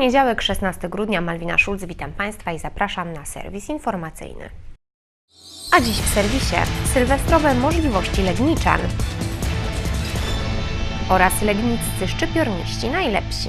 poniedziałek, 16 grudnia, Malwina Szulc, witam Państwa i zapraszam na serwis informacyjny. A dziś w serwisie sylwestrowe możliwości Legniczan oraz legniccy szczypiorniści najlepsi.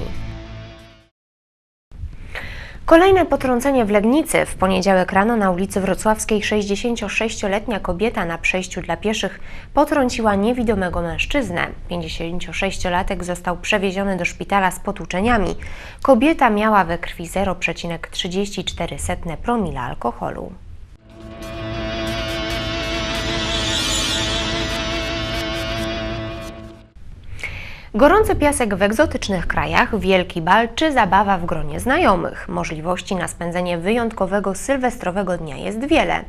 Kolejne potrącenie w Legnicy. W poniedziałek rano na ulicy Wrocławskiej 66-letnia kobieta na przejściu dla pieszych potrąciła niewidomego mężczyznę. 56-latek został przewieziony do szpitala z potłuczeniami. Kobieta miała we krwi 0,34 promila alkoholu. Gorący piasek w egzotycznych krajach, wielki bal czy zabawa w gronie znajomych. Możliwości na spędzenie wyjątkowego sylwestrowego dnia jest wiele.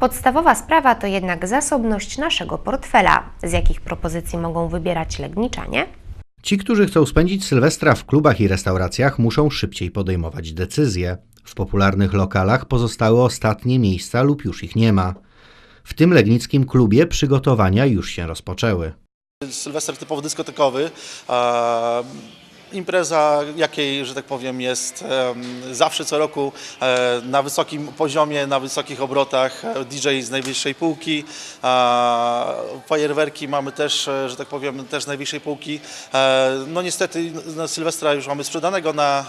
Podstawowa sprawa to jednak zasobność naszego portfela. Z jakich propozycji mogą wybierać legniczanie? Ci, którzy chcą spędzić Sylwestra w klubach i restauracjach, muszą szybciej podejmować decyzje. W popularnych lokalach pozostały ostatnie miejsca lub już ich nie ma. W tym legnickim klubie przygotowania już się rozpoczęły. Sylwester typowo dyskotekowy. Impreza, jakiej, że tak powiem, jest zawsze co roku e, na wysokim poziomie, na wysokich obrotach. DJ z najwyższej półki. Fajerwerki mamy też, e, że tak powiem, też z najwyższej półki. E, No niestety Sylwestra już mamy sprzedanego na,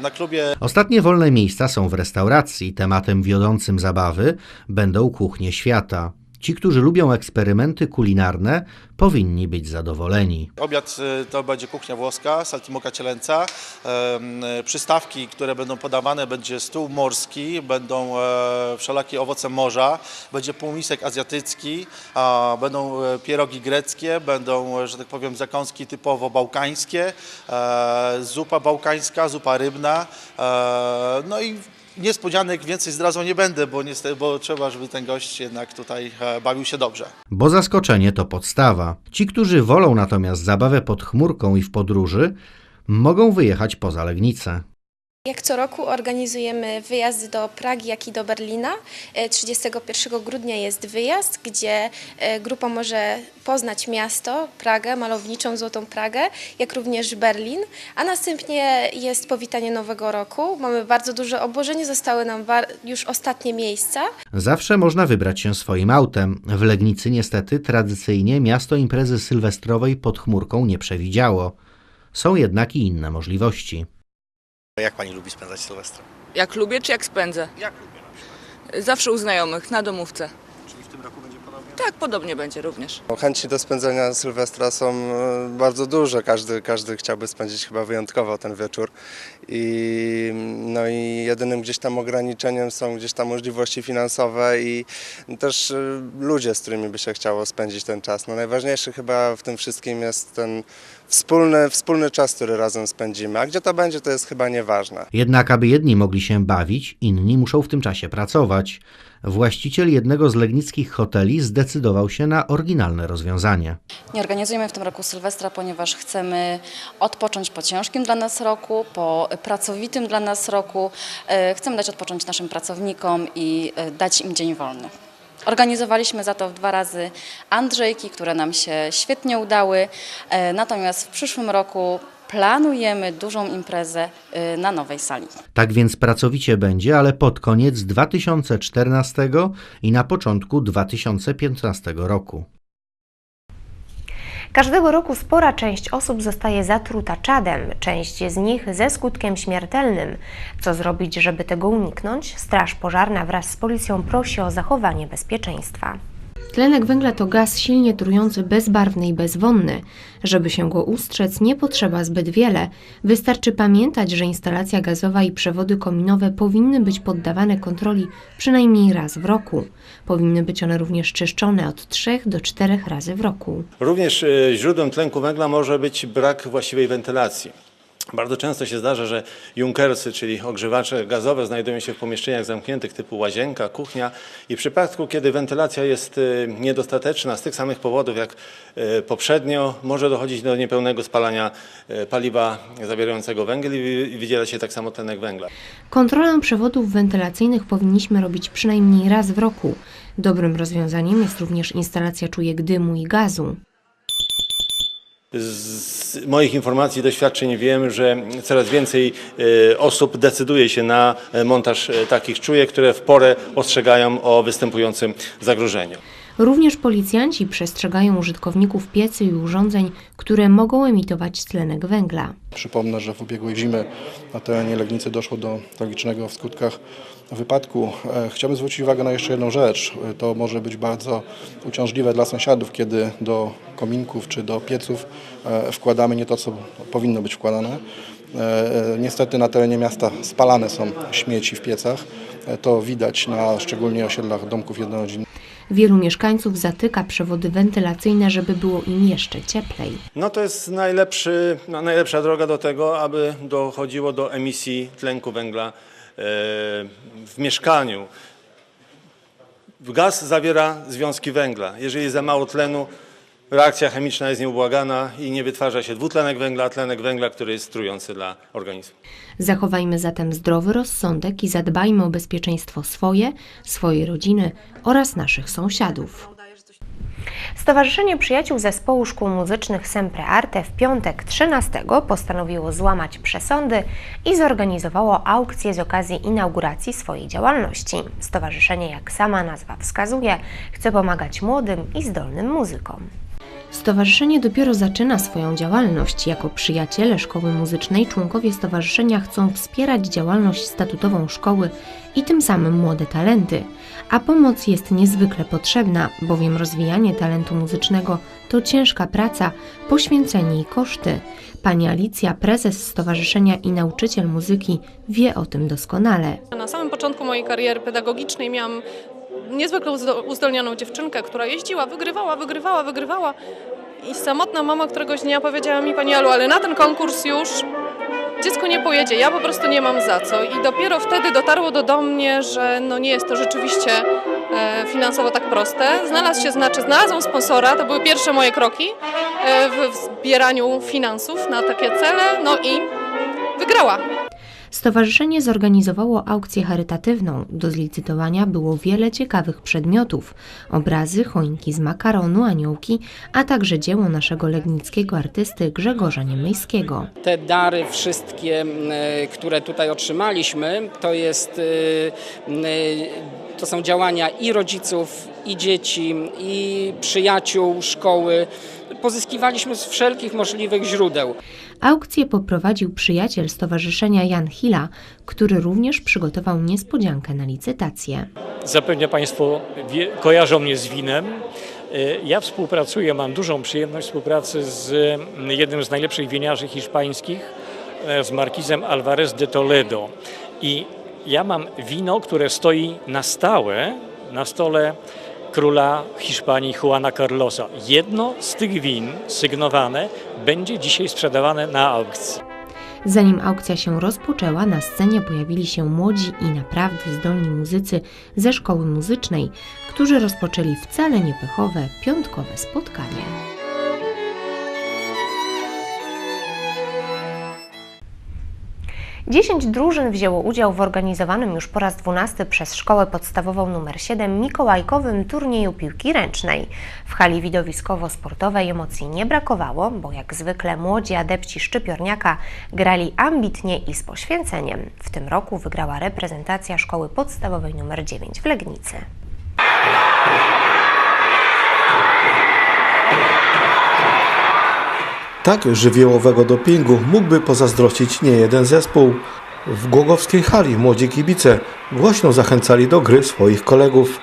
na klubie. Ostatnie wolne miejsca są w restauracji. Tematem wiodącym zabawy będą kuchnie świata. Ci, którzy lubią eksperymenty kulinarne, powinni być zadowoleni. Obiad y, to będzie kuchnia włoska, saltimoka cielęca. Y, Przystawki, które będą podawane, będzie stół morski, będą e, wszelakie owoce morza, będzie półmisek azjatycki, będą e, pierogi greckie, będą, e, że tak powiem, zakąski typowo bałkańskie, e, zupa bałkańska, zupa rybna. e, No i niespodzianek więcej zdradzą nie będę, bo, niestety, bo trzeba, żeby ten gość jednak tutaj e, bawił się dobrze. Bo zaskoczenie to podstawa. Ci, którzy wolą natomiast zabawę pod chmurką i w podróży, mogą wyjechać poza Legnicę. Jak co roku organizujemy wyjazdy do Pragi, jak i do Berlina. E, 31 grudnia jest wyjazd, gdzie e, grupa może poznać miasto, Pragę, malowniczą Złotą Pragę, jak również Berlin, a następnie jest powitanie Nowego Roku. Mamy bardzo duże obłożenie, zostały nam już ostatnie miejsca. Zawsze można wybrać się swoim autem. W Legnicy niestety tradycyjnie miasto imprezy sylwestrowej pod chmurką nie przewidziało. Są jednak i inne możliwości. Jak pani lubi spędzać Sylwestra? Jak lubię, czy jak spędzę? Jak lubię? Zawsze u znajomych, na domówce. Czyli w tym roku będzie? Tak, podobnie będzie również. Chęci do spędzenia Sylwestra są e, bardzo duże. Każdy, każdy chciałby spędzić chyba wyjątkowo ten wieczór. I, no i jedynym gdzieś tam ograniczeniem są gdzieś tam możliwości finansowe i też e, ludzie, z którymi by się chciało spędzić ten czas. No najważniejszy chyba w tym wszystkim jest ten wspólny, wspólny czas, który razem spędzimy. A gdzie to będzie, to jest chyba nieważne. Jednak aby jedni mogli się bawić, inni muszą w tym czasie pracować. Właściciel jednego z legnickich hoteli zdecydował się na oryginalne rozwiązanie. Nie organizujemy w tym roku Sylwestra, ponieważ chcemy odpocząć po ciężkim dla nas roku, po pracowitym dla nas roku. E, Chcemy dać odpocząć naszym pracownikom i e, dać im dzień wolny. Organizowaliśmy za to dwa razy Andrzejki, które nam się świetnie udały. E, Natomiast w przyszłym roku planujemy dużą imprezę e, na nowej sali. Tak więc pracowicie będzie, ale pod koniec 2014 i na początku 2015 roku. Każdego roku spora część osób zostaje zatruta czadem, część z nich ze skutkiem śmiertelnym. Co zrobić, żeby tego uniknąć? Straż Pożarna wraz z policją prosi o zachowanie bezpieczeństwa. Tlenek węgla to gaz silnie trujący, bezbarwny i bezwonny. Żeby się go ustrzec, nie potrzeba zbyt wiele. Wystarczy pamiętać, że instalacja gazowa i przewody kominowe powinny być poddawane kontroli przynajmniej raz w roku. Powinny być one również czyszczone od 3 do 4 razy w roku. Również e, źródłem tlenku węgla może być brak właściwej wentylacji. Bardzo często się zdarza, że junkersy, czyli ogrzewacze gazowe, znajdują się w pomieszczeniach zamkniętych typu łazienka, kuchnia i w przypadku, kiedy wentylacja jest e, niedostateczna z tych samych powodów jak e, poprzednio, może dochodzić do niepełnego spalania e, paliwa zawierającego węgiel i wydziela się tak samo tlenek węgla. Kontrolę przewodów wentylacyjnych powinniśmy robić przynajmniej raz w roku. Dobrym rozwiązaniem jest również instalacja czujek dymu i gazu. Z moich informacji i doświadczeń wiem, że coraz więcej e, osób decyduje się na e, montaż e, takich czujek, które w porę ostrzegają o występującym zagrożeniu. Również policjanci przestrzegają użytkowników piecy i urządzeń, które mogą emitować tlenek węgla. Przypomnę, że w ubiegłej zimy na terenie Legnicy doszło do tragicznego w skutkach wypadku. E, Chciałbym zwrócić uwagę na jeszcze jedną rzecz. E, To może być bardzo uciążliwe dla sąsiadów, kiedy do kominków czy do pieców e, wkładamy nie to, co powinno być wkładane. Niestety na terenie miasta spalane są śmieci w piecach. To widać na szczególnie osiedlach domków jednorodzinnych. Wielu mieszkańców zatyka przewody wentylacyjne, żeby było im jeszcze cieplej. No to jest najlepszy, no, najlepsza droga do tego, aby dochodziło do emisji tlenku węgla e, w mieszkaniu. Gaz zawiera związki węgla. Jeżeli jest za mało tlenu, reakcja chemiczna jest nieubłagana i nie wytwarza się dwutlenek węgla, a tlenek węgla, który jest trujący dla organizmu. Zachowajmy zatem zdrowy rozsądek i zadbajmy o bezpieczeństwo swoje, swojej rodziny oraz naszych sąsiadów. Stowarzyszenie Przyjaciół Zespołu Szkół Muzycznych Sempre Arte w piątek 13 postanowiło złamać przesądy i zorganizowało aukcję z okazji inauguracji swojej działalności. Stowarzyszenie, jak sama nazwa wskazuje, chce pomagać młodym i zdolnym muzykom. Stowarzyszenie dopiero zaczyna swoją działalność. Jako przyjaciele szkoły muzycznej członkowie stowarzyszenia chcą wspierać działalność statutową szkoły i tym samym młode talenty. A pomoc jest niezwykle potrzebna, bowiem rozwijanie talentu muzycznego to ciężka praca, poświęcenie i koszty. Pani Alicja, prezes stowarzyszenia i nauczyciel muzyki, wie o tym doskonale. Na samym początku mojej kariery pedagogicznej miałam niezwykle uzdo- uzdolnioną dziewczynkę, która jeździła, wygrywała, wygrywała, wygrywała. I samotna mama któregoś dnia powiedziała mi, Pani Alu, ale na ten konkurs już dziecko nie pojedzie, ja po prostu nie mam za co. I dopiero wtedy dotarło do, do mnie, że no nie jest to rzeczywiście e, finansowo tak proste. Znalazł się, znaczy znalazłam sponsora, to były pierwsze moje kroki e, w zbieraniu finansów na takie cele, no i wygrała. Stowarzyszenie zorganizowało aukcję charytatywną. Do zlicytowania było wiele ciekawych przedmiotów: obrazy, choinki z makaronu, aniołki, a także dzieło naszego legnickiego artysty Grzegorza Niemyjskiego. Te dary wszystkie, m, które tutaj otrzymaliśmy, to jest, y, m, to są działania i rodziców, i dzieci, i przyjaciół szkoły. Pozyskiwaliśmy z wszelkich możliwych źródeł. Aukcję poprowadził przyjaciel stowarzyszenia Jan Hila, który również przygotował niespodziankę na licytację. Zapewne Państwo wie, kojarzą mnie z winem. Y, Ja współpracuję, mam dużą przyjemność współpracy z mm, jednym z najlepszych winiarzy hiszpańskich, e, z Markizem Alvarez de Toledo. I ja mam wino, które stoi na stałe na stole króla Hiszpanii Juana Carlosa. Jedno z tych win sygnowane będzie dzisiaj sprzedawane na aukcji. Zanim aukcja się rozpoczęła, na scenie pojawili się młodzi i naprawdę zdolni muzycy ze szkoły muzycznej, którzy rozpoczęli wcale niepechowe piątkowe spotkanie. Dziesięć drużyn wzięło udział w organizowanym już po raz dwunasty przez Szkołę Podstawową nr 7 Mikołajkowym turnieju piłki ręcznej. W hali widowiskowo-sportowej emocji nie brakowało, bo jak zwykle młodzi adepci Szczypiorniaka grali ambitnie i z poświęceniem. W tym roku wygrała reprezentacja Szkoły Podstawowej nr 9 w Legnicy. Tak żywiołowego dopingu mógłby pozazdrościć nie jeden zespół. W Głogowskiej hali młodzi kibice głośno zachęcali do gry swoich kolegów.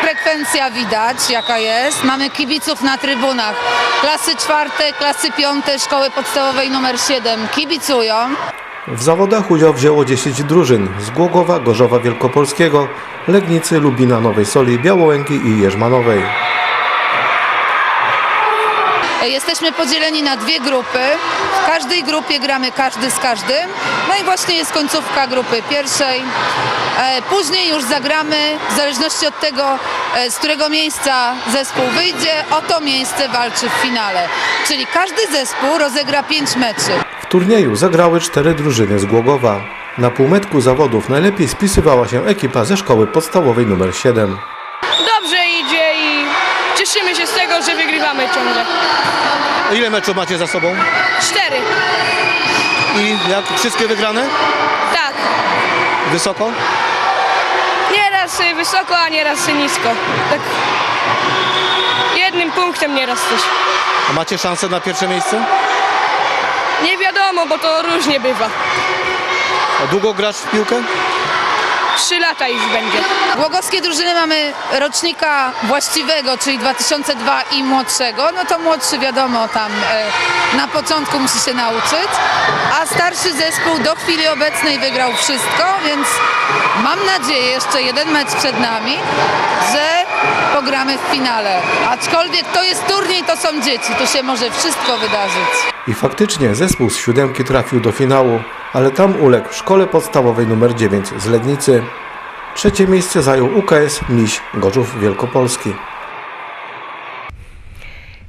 Frekwencja widać jaka jest. Mamy kibiców na trybunach. Klasy czwarte, klasy piąte szkoły podstawowej numer 7 kibicują. W zawodach udział wzięło 10 drużyn z Głogowa, Gorzowa Wielkopolskiego, Legnicy, Lubina, Nowej Soli, Białołęki i Jerzmanowej. Jesteśmy podzieleni na dwie grupy. W każdej grupie gramy każdy z każdym. No i właśnie jest końcówka grupy pierwszej. E, Później już zagramy, w zależności od tego, e, z którego miejsca zespół wyjdzie, o to miejsce walczy w finale. Czyli każdy zespół rozegra pięć meczy. W turnieju zagrały cztery drużyny z Głogowa. Na półmetku zawodów najlepiej spisywała się ekipa ze szkoły podstawowej nr 7. Dobrze idzie. cieszymy się z tego, że wygrywamy ciągle. Ile meczów macie za sobą? Cztery. I jak wszystkie wygrane? Tak. Wysoko? Nieraz y, wysoko, a nieraz y, nisko. Tak jednym punktem nieraz coś. A macie szansę na pierwsze miejsce? Nie wiadomo, bo to różnie bywa. A długo grasz w piłkę? Trzy lata już będzie. Głogowskie drużyny mamy rocznika właściwego, czyli 2002 i młodszego. No to młodszy wiadomo tam e, na początku musi się nauczyć, a starszy zespół do chwili obecnej wygrał wszystko, więc mam nadzieję, jeszcze jeden mecz przed nami, że pogramy w finale. Aczkolwiek to jest turniej, to są dzieci, tu się może wszystko wydarzyć. I faktycznie zespół z siódemki trafił do finału, ale tam uległ szkole podstawowej nr 9 z Legnicy. Trzecie miejsce zajął UKS Miś Gorzów Wielkopolski.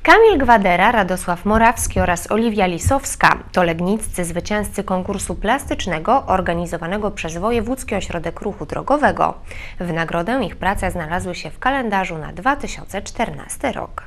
Kamil Gwadera, Radosław Morawski oraz Oliwia Lisowska to legniccy zwycięzcy konkursu plastycznego organizowanego przez Wojewódzki Ośrodek Ruchu Drogowego. W nagrodę ich prace znalazły się w kalendarzu na 2014 rok.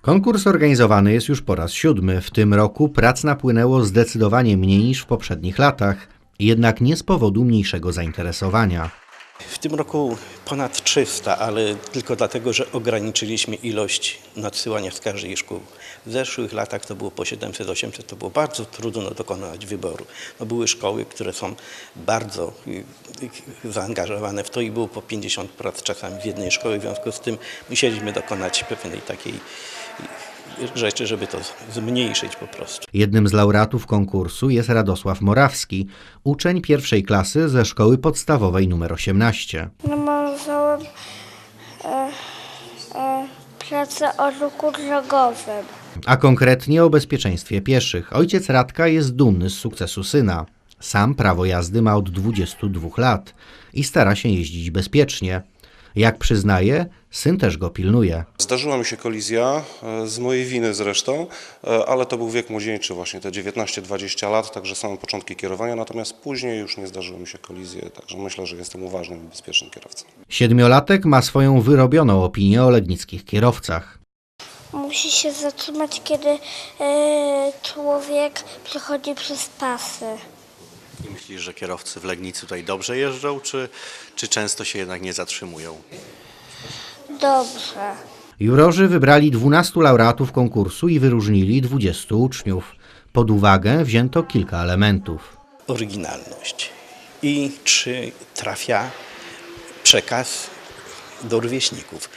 Konkurs organizowany jest już po raz siódmy. W tym roku prac napłynęło zdecydowanie mniej niż w poprzednich latach, jednak nie z powodu mniejszego zainteresowania. W tym roku ponad 300, ale tylko dlatego, że ograniczyliśmy ilość nadsyłania z każdej szkół. W zeszłych latach to było po 700-800, to było bardzo trudno dokonać wyboru. No były szkoły, które są bardzo y, y, zaangażowane w to i było po 50 prac czasami w jednej szkole, w związku z tym musieliśmy dokonać pewnej takiej rzeczy, żeby to zmniejszyć po prostu. Jednym z laureatów konkursu jest Radosław Morawski, uczeń pierwszej klasy ze szkoły podstawowej nr 18. Namalowałem e, e, pracę o ruchu drogowym. A konkretnie o bezpieczeństwie pieszych. Ojciec Radka jest dumny z sukcesu syna. Sam prawo jazdy ma od 22 lat i stara się jeździć bezpiecznie. Jak przyznaje, syn też go pilnuje. Zdarzyła mi się kolizja, e, z mojej winy zresztą, e, ale to był wiek młodzieńczy, właśnie te 19-20 lat, także same początki kierowania, natomiast później już nie zdarzyły mi się kolizje, także myślę, że jestem uważnym i bezpiecznym kierowcą. Siedmiolatek ma swoją wyrobioną opinię o legnickich kierowcach. Musi się zatrzymać, kiedy e, człowiek przechodzi przez pasy. I myślisz, że kierowcy w Legnicy tutaj dobrze jeżdżą, czy, czy często się jednak nie zatrzymują? Dobrze. Jurorzy wybrali 12 laureatów konkursu i wyróżnili 20 uczniów. Pod uwagę wzięto kilka elementów. Oryginalność. I czy trafia przekaz do rówieśników?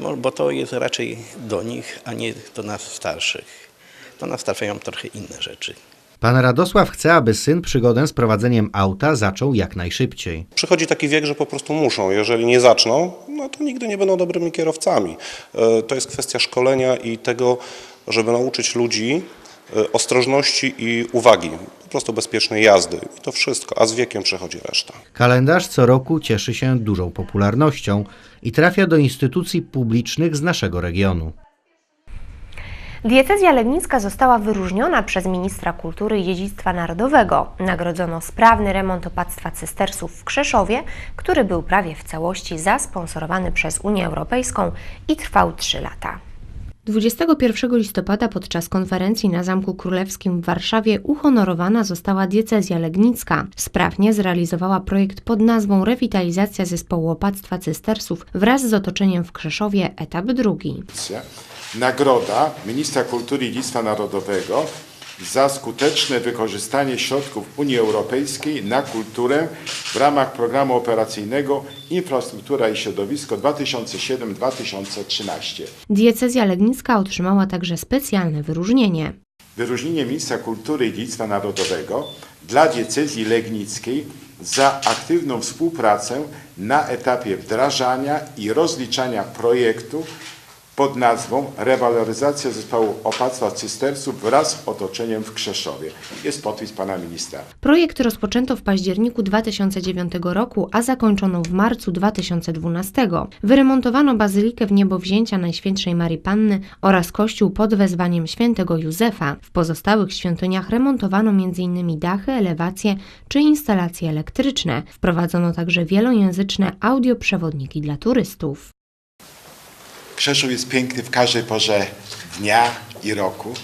Bo bo to jest raczej do nich, a nie do nas starszych. Do nas trafiają trochę inne rzeczy. Pan Radosław chce, aby syn przygodę z prowadzeniem auta zaczął jak najszybciej. Przychodzi taki wiek, że po prostu muszą, jeżeli nie zaczną, no to nigdy nie będą dobrymi kierowcami. E, To jest kwestia szkolenia i tego, żeby nauczyć ludzi e, ostrożności i uwagi, po prostu bezpiecznej jazdy. I to wszystko, a z wiekiem przechodzi reszta. Kalendarz co roku cieszy się dużą popularnością i trafia do instytucji publicznych z naszego regionu. Diecezja legnicka została wyróżniona przez ministra kultury i dziedzictwa narodowego. Nagrodzono sprawny remont opactwa cystersów w Krzeszowie, który był prawie w całości zasponsorowany przez Unię Europejską i trwał 3 lata. 21 listopada podczas konferencji na Zamku Królewskim w Warszawie uhonorowana została diecezja legnicka. Sprawnie zrealizowała projekt pod nazwą Rewitalizacja zespołu opactwa cystersów wraz z otoczeniem w Krzeszowie etap drugi. Nagroda Ministra Kultury i Dziedzictwa Narodowego za skuteczne wykorzystanie środków Unii Europejskiej na kulturę w ramach programu operacyjnego Infrastruktura i Środowisko 2007-2013. Diecezja legnicka otrzymała także specjalne wyróżnienie. Wyróżnienie Ministra Kultury i Dziedzictwa Narodowego dla diecezji legnickiej za aktywną współpracę na etapie wdrażania i rozliczania projektu pod nazwą Rewaloryzacja zespołu opactwa cystersów wraz z otoczeniem w Krzeszowie. Jest podpis pana ministra. Projekt rozpoczęto w październiku 2009 roku, a zakończono w marcu 2012. Wyremontowano bazylikę w niebowzięcia Najświętszej Marii Panny oraz kościół pod wezwaniem świętego Józefa. W pozostałych świątyniach remontowano m.in. dachy, elewacje czy instalacje elektryczne. Wprowadzono także wielojęzyczne audioprzewodniki dla turystów. Krzeszów jest piękny w każdej porze dnia i roku,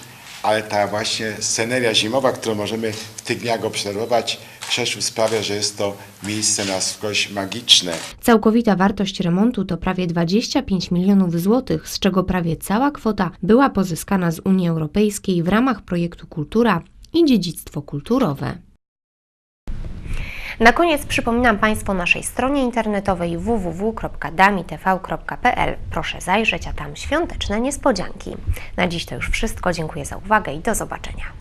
ale ta właśnie sceneria zimowa, którą możemy w tych dniach obserwować, Krzeszów sprawia, że jest to miejsce na wskroś magiczne. Całkowita wartość remontu to prawie 25 milionów złotych, z czego prawie cała kwota była pozyskana z Unii Europejskiej w ramach projektu Kultura i Dziedzictwo Kulturowe. Na koniec przypominam Państwu o naszej stronie internetowej www.damitv.pl. Proszę zajrzeć, a tam świąteczne niespodzianki. Na dziś to już wszystko. Dziękuję za uwagę i do zobaczenia.